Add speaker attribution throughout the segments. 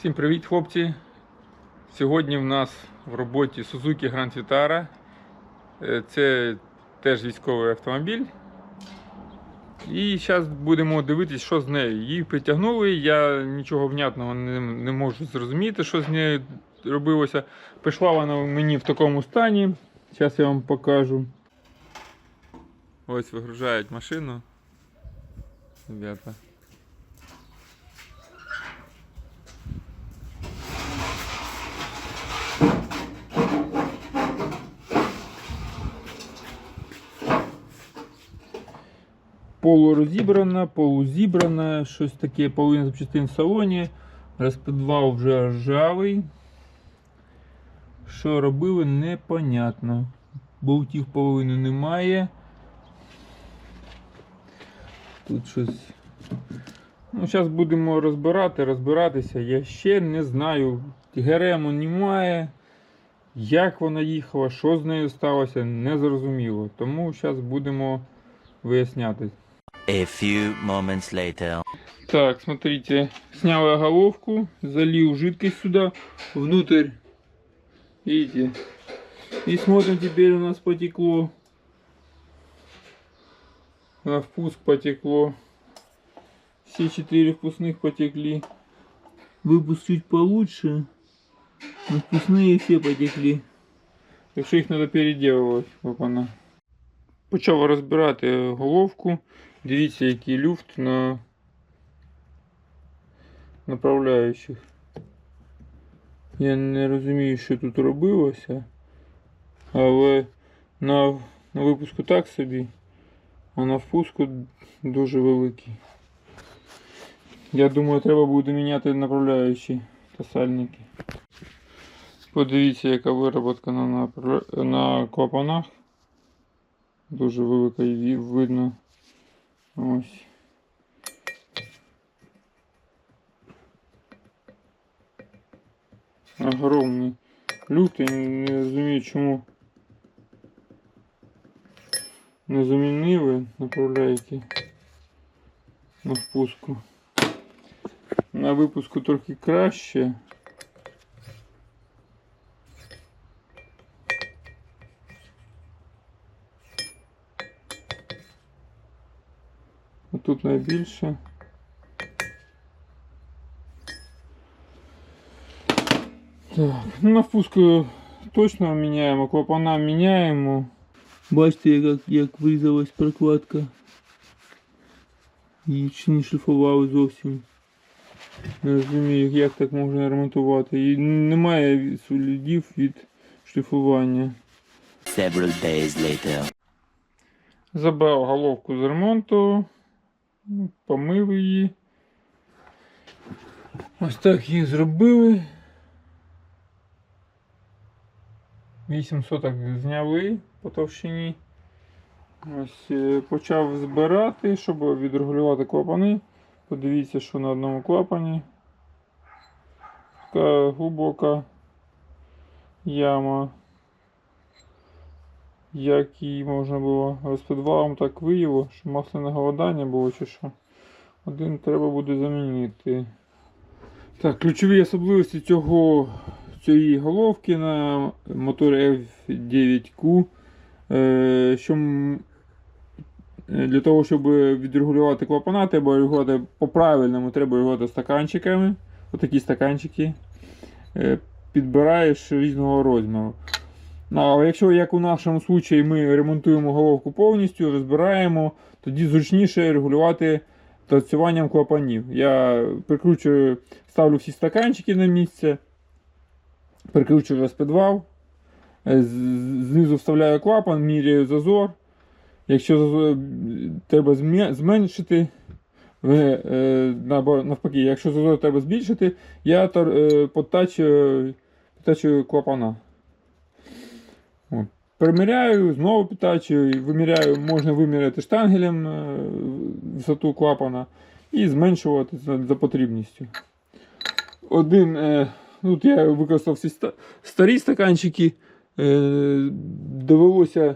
Speaker 1: Всім привіт, хлопці! Сьогодні в нас в роботі Suzuki Grand Vitara. Е, Це теж військовий автомобіль. І зараз будемо дивитися, що з нею. Її притягнули, я нічого внятного не, не можу зрозуміти, що з нею робилося. Прийшла вона мені в такому стані. Зараз я вам покажу. Ось вигружають машину. Ребята. Полурозібрана, полузібрана, щось таке, половина запчастин в салоні. Розпідвал вже ржавий. Що робили, непонятно. Болтів половини немає. Тут щось. Ну, зараз будемо розбирати, розбиратися. Я ще не знаю. ГРМу немає. Як вона їхала, що з нею сталося, не зрозуміло. Тому зараз будемо виясняти.
Speaker 2: A few moments later.
Speaker 1: Так, смотрите, снял я головку, залил жидкость сюда, внутрь, видите, и смотрим, теперь у нас потекло, на впуск потекло, все четыре впускных потекли, выпуск чуть получше, но впускные все потекли, так что их надо переделывать, вот она. Почав розбирати головку. Дивіться, який люфт на направляючих. Я не розумію, що тут робилося, але на, на випуску так собі, а на впуску дуже великий. Я думаю, треба буде міняти направляючі та сальники. Подивіться, яка вироботка на, на клапанах. Дуже велика і видно. Ось. Огромний я не розумію, чому не замінили направляйки на впуску. На випуску трохи краще. Тут найбільше. Так, ну на впуску точно міняємо, клапана міняємо. Бачите, як, як вирізалась прокладка. Її ще не шліфували зовсім. Не розумію, як так можна ремонтувати. І немає слідів від шліфування.
Speaker 2: Several days later.
Speaker 1: Забрав головку з ремонту, ну, помив її. Ось так її зробили. 8 соток зняли по товщині. Ось е, почав збирати, щоб відрегулювати клапани. Подивіться, що на одному клапані. Така глибока яма. Як її можна було розпідвалом так виявило, що масляне голодання було чи що. Один треба буде замінити. Так, ключові особливості цього, цієї головки на моторі F9Q. Е, що е, для того, щоб відрегулювати клапана, треба регулювати по-правильному, треба регулювати стаканчиками. Отакі стаканчики. Е, підбираєш різного розміру. Ну, але якщо, як у нашому случаї, ми ремонтуємо головку повністю, розбираємо, тоді зручніше регулювати працюванням клапанів. Я прикручую, ставлю всі стаканчики на місце, прикручую розпідвал, е, знизу вставляю клапан, міряю зазор. Якщо зазор треба зменшити, е, навпаки, якщо зазор треба збільшити, я е, підтачую клапана. Приміряю, знову підтачую, виміряю, можна виміряти штангелем е, висоту клапана і зменшувати за, потрібністю. Один, е, тут я використав всі старі стаканчики, е, довелося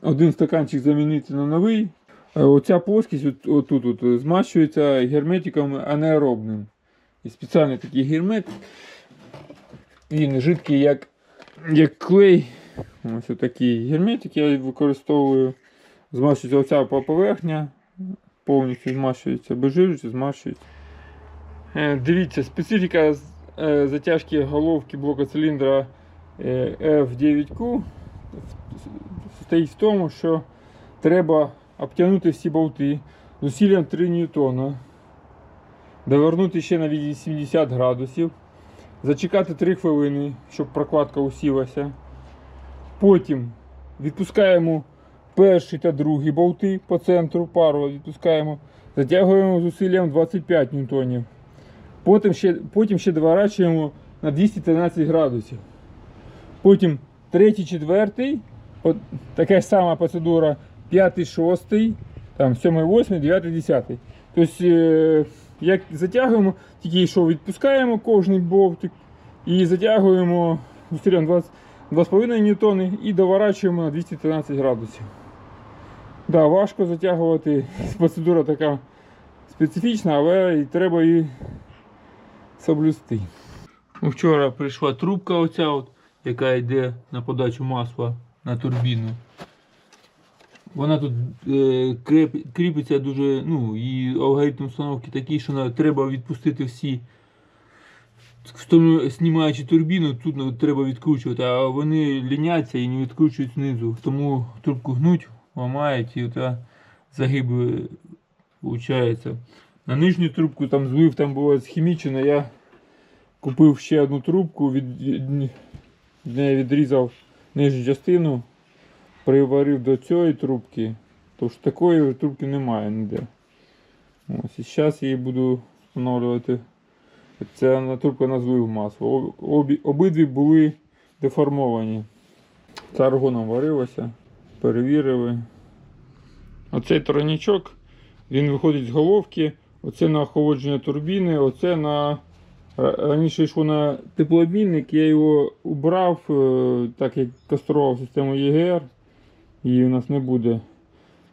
Speaker 1: один стаканчик замінити на новий. Оця плоскість от, отут от, змащується герметиком анаеробним. І спеціальний такий гермет. Він жидкий, як, як клей. Ось такий герметик я використовую. Змащується оця поверхня, повністю змащується, безжирується, змащується. Е, Дивіться, специфіка е, затяжки головки блока циліндра е, F9Q стоїть в тому, що треба обтягнути всі болти зусиллям 3 ньютона, довернути ще на 80 градусів, зачекати 3 хвилини, щоб прокладка усілася. Потім відпускаємо перший та другий болти по центру, пару відпускаємо, затягуємо зусиллям 25 ньютонів. Потім ще, потім ще доворачуємо на 213 градусів. Потім третій, четвертий, от така ж сама процедура, п'ятий, шостий, там, сьомий, восьмий, дев'ятий, десятий. Тобто, як затягуємо, тільки що відпускаємо кожний болтик і затягуємо зустрічаємо 20 2,5 ньютони і доворачуємо на 213 градусів. Да, важко затягувати. Процедура така специфічна, але і треба її соблюсти. Вчора прийшла трубка оця, от, яка йде на подачу масла на турбіну. Вона тут е, креп, кріпиться дуже, ну, і алгоритм установки такий, що треба відпустити всі. Знімаючи турбіну, тут треба відкручувати, а вони ліняться і не відкручують знизу. Тому трубку гнуть, ламають і загиби виходить. На нижню трубку там злив там було схімічено, я купив ще одну трубку, від, від неї відрізав нижню частину, приварив до цієї трубки, тож такої трубки немає ніде. Ось, і зараз її буду встановлювати. Це на трубка на злив масло. Обі, обидві були деформовані. Це аргоном варилося, перевірили. Оцей тройничок, він виходить з головки, оце на охолодження турбіни, оце на. Раніше йшло на теплообмінник, я його убрав, е, так як кастрував систему ЄГР, її у нас не буде.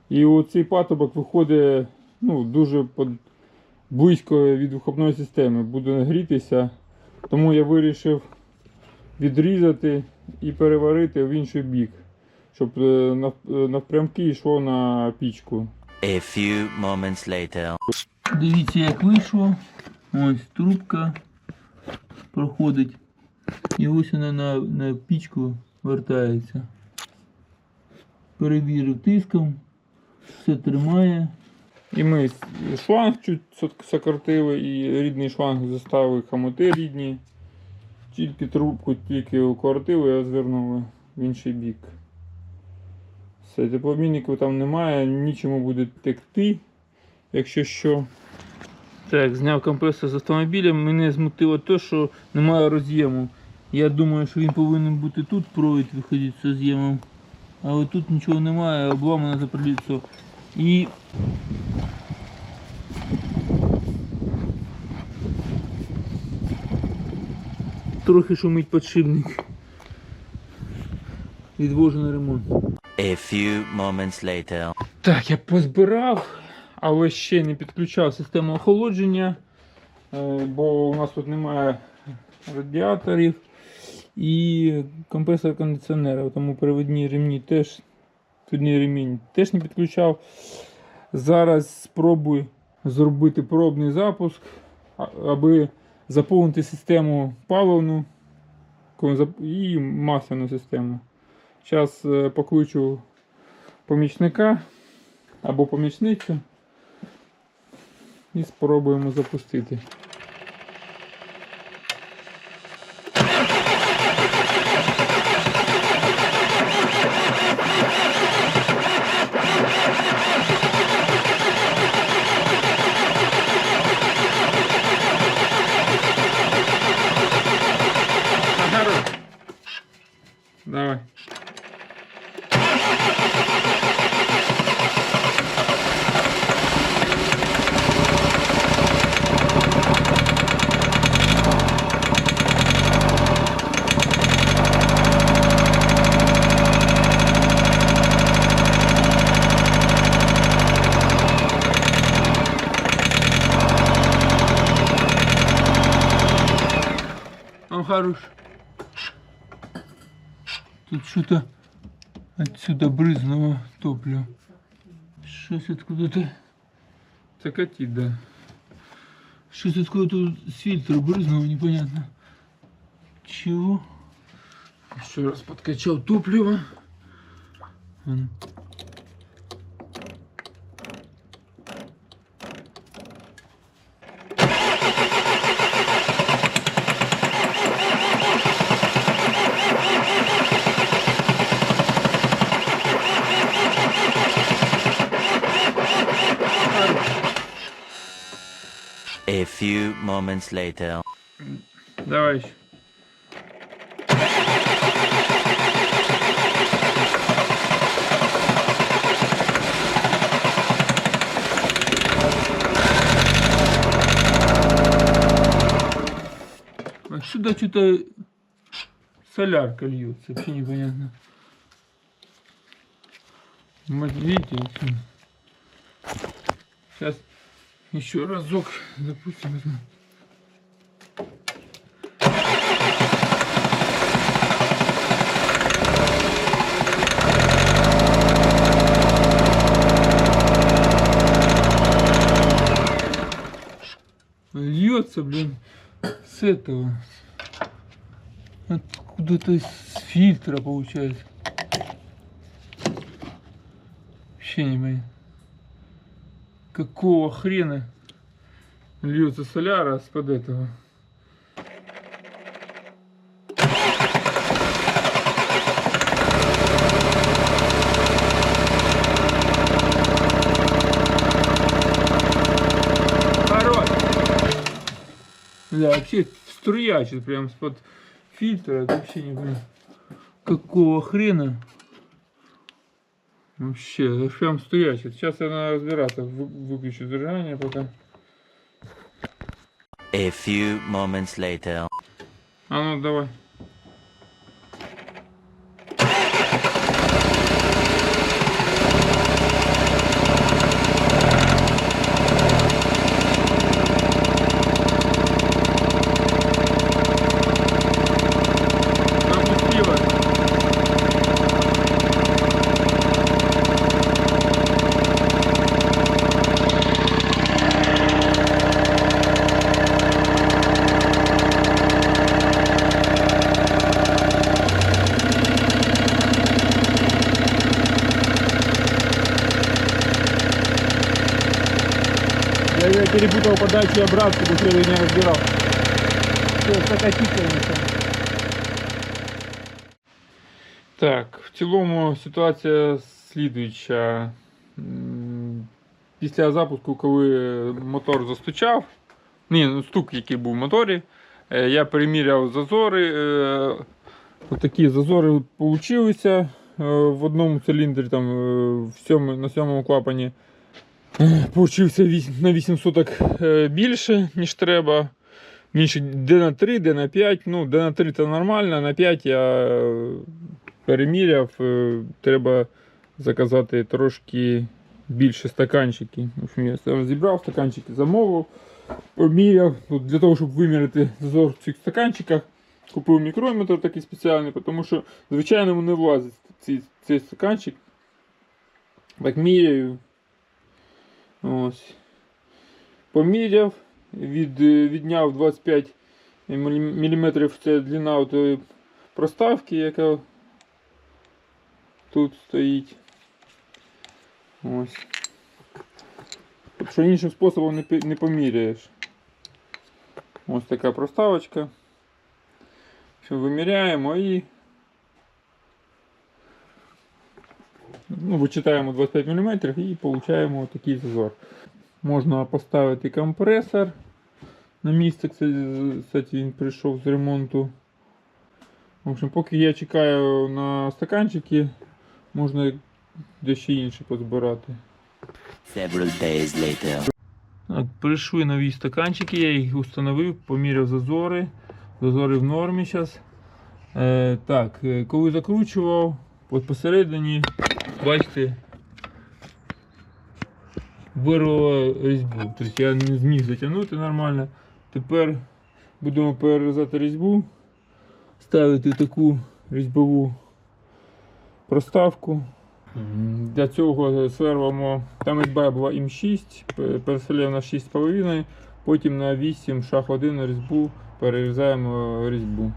Speaker 1: І оцей патобок виходить ну, дуже близько від вихопної системи, буде грітися. Тому я вирішив відрізати і переварити в інший бік, щоб е, е, навпрямки йшло на пічку.
Speaker 2: A few moments later.
Speaker 1: Дивіться, як вийшло. Ось трубка проходить. І ось вона на, на пічку вертається. Перевірив тиском, все тримає. І ми шланг чуть сок- сократили, і рідний шланг заставили хомути рідні. Тільки трубку тільки укоротили і розвернули в інший бік. Все, теплообмінників там немає, нічому буде текти, якщо що. Так, зняв компресор з автомобіля. Мене змутило те, що немає роз'єму. Я думаю, що він повинен бути тут, провід виходить з роз'ємом. Але тут нічого немає, обламано заприліцо. І. Трохи шумить підшипник. Відвожу на ремонт.
Speaker 2: A few moments later.
Speaker 1: Так, я позбирав, але ще не підключав систему охолодження, е, бо у нас тут немає радіаторів і компресор кондиціонера, тому переводні ремні теж підвідний ремінь теж не підключав. Зараз спробую зробити пробний запуск, аби заповнити систему паливну і масляну систему. Зараз покличу помічника або помічницю і спробуємо запустити. Хорош. Тут что-то отсюда брызнуло топливо. Что-то откуда-то... Это катит, да. Что-то откуда-то с фильтра брызнуло, непонятно. Чего? Еще раз подкачал топливо. М.
Speaker 2: A few moments later.
Speaker 1: Давай еще. А сюда что-то солярка льется, вообще непонятно. Вот сейчас еще разок запустим. возьму. Льется, блин, с этого. Откуда-то из фильтра получается. Вообще не понимаю. Какого хрена льется соляра с-под этого? Да, вообще струячит прям из-под фильтра. Это вообще не понимаю. Какого хрена? Вообще, это прям струячит. Сейчас я надо разбираться. Вы- выключу зажигание пока.
Speaker 2: A few moments later.
Speaker 1: А ну давай.
Speaker 3: Перепутал подачу и обратку, быстрее не разбирал. Все, прокатиться
Speaker 1: Так, в цілому ситуація слідуюча. Після запуску, коли мотор застучав, ні, ну, стук, який був в моторі, е, я переміряв зазори. е, Отакі зазори получилися е, в одному циліндрі, там, на сьомому клапані. Получився на 8 соток е, більше, ніж треба. Більше де на 3, де на 5. Ну, де на 3 це нормально, на 5 я е, переміряв, е, треба заказати трошки більше стаканчиків. В общем, я зібрав стаканчики, замовив, поміряв. Для того, щоб виміряти зазор в цих стаканчиках, купив мікрометр такий спеціальний, тому що, звичайно, не влазить цей, цей стаканчик. Так міряю. Ось. Поміряв, від, е, відняв 25 мм це длина от, е, проставки, яка тут стоїть. Ось. Що іншим способом не, не поміряєш. Ось така проставочка. Все, виміряємо і ну, вичитаємо 25 мм і отримуємо такий зазор. Можна поставити компресор. На місце, кстати, він прийшов з ремонту. В общем, поки я чекаю на стаканчики, можна дещо інше позбирати.
Speaker 2: Several days later.
Speaker 1: Так, прийшли нові стаканчики, я їх установив, поміряв зазори. Зазори в нормі зараз. Е, так, е, коли закручував, посередині, бачите, вирвало різьбу. Тобто я не зміг затягнути нормально. Тепер будемо перерізати різьбу ставити таку різьбову проставку. Для цього сверлимо, там різьба була М6, пе- переселяємо на 6,5, потім на 8 шаг 1 різьбу перерізаємо різьбу.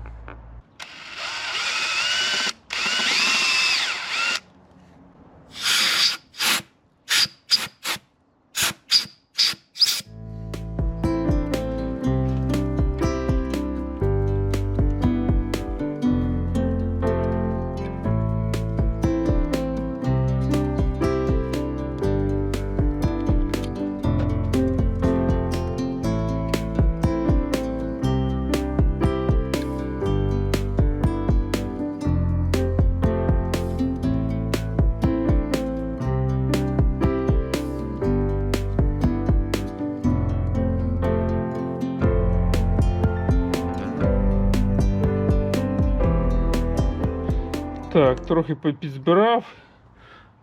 Speaker 1: Так, трохи підзбирав.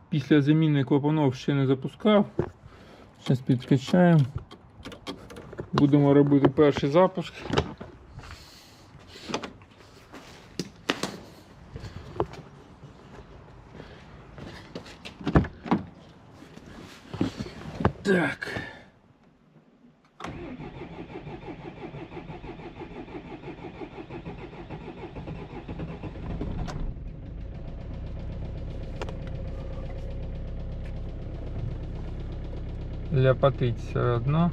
Speaker 1: Після заміни клапанов ще не запускав. Зараз підкачаємо. Будемо робити перший запуск. Так. Ляпотить все одно.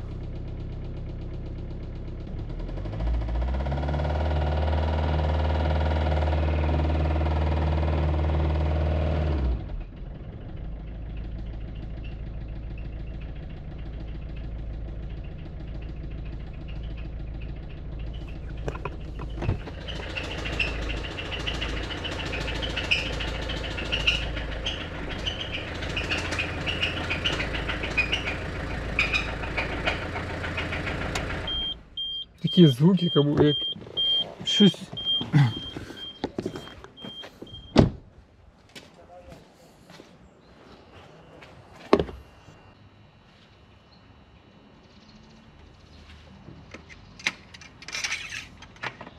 Speaker 1: Такі звуки, бу- як щось.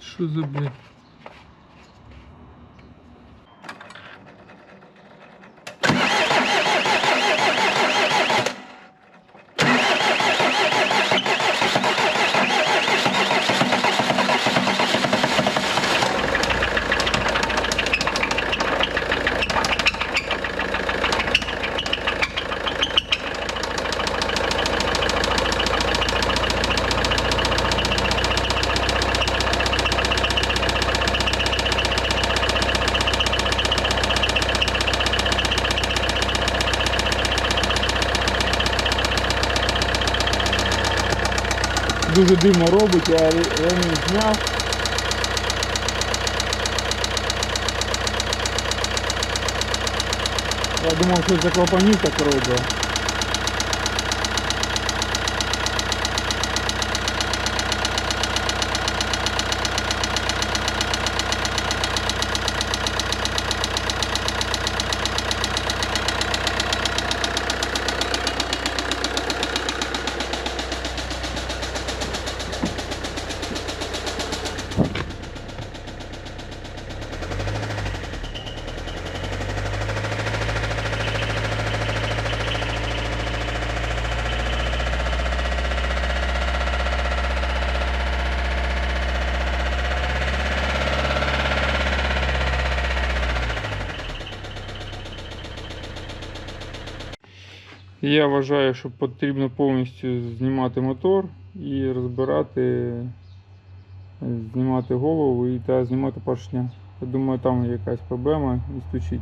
Speaker 1: Що за блядь? Дуже дивно робить, я ре- ремінь зняв. Я думав, що це клапанів так. Я вважаю, що потрібно повністю знімати мотор і розбирати, е, знімати голову і та знімати поршня. Я думаю, там якась проблема і стучить.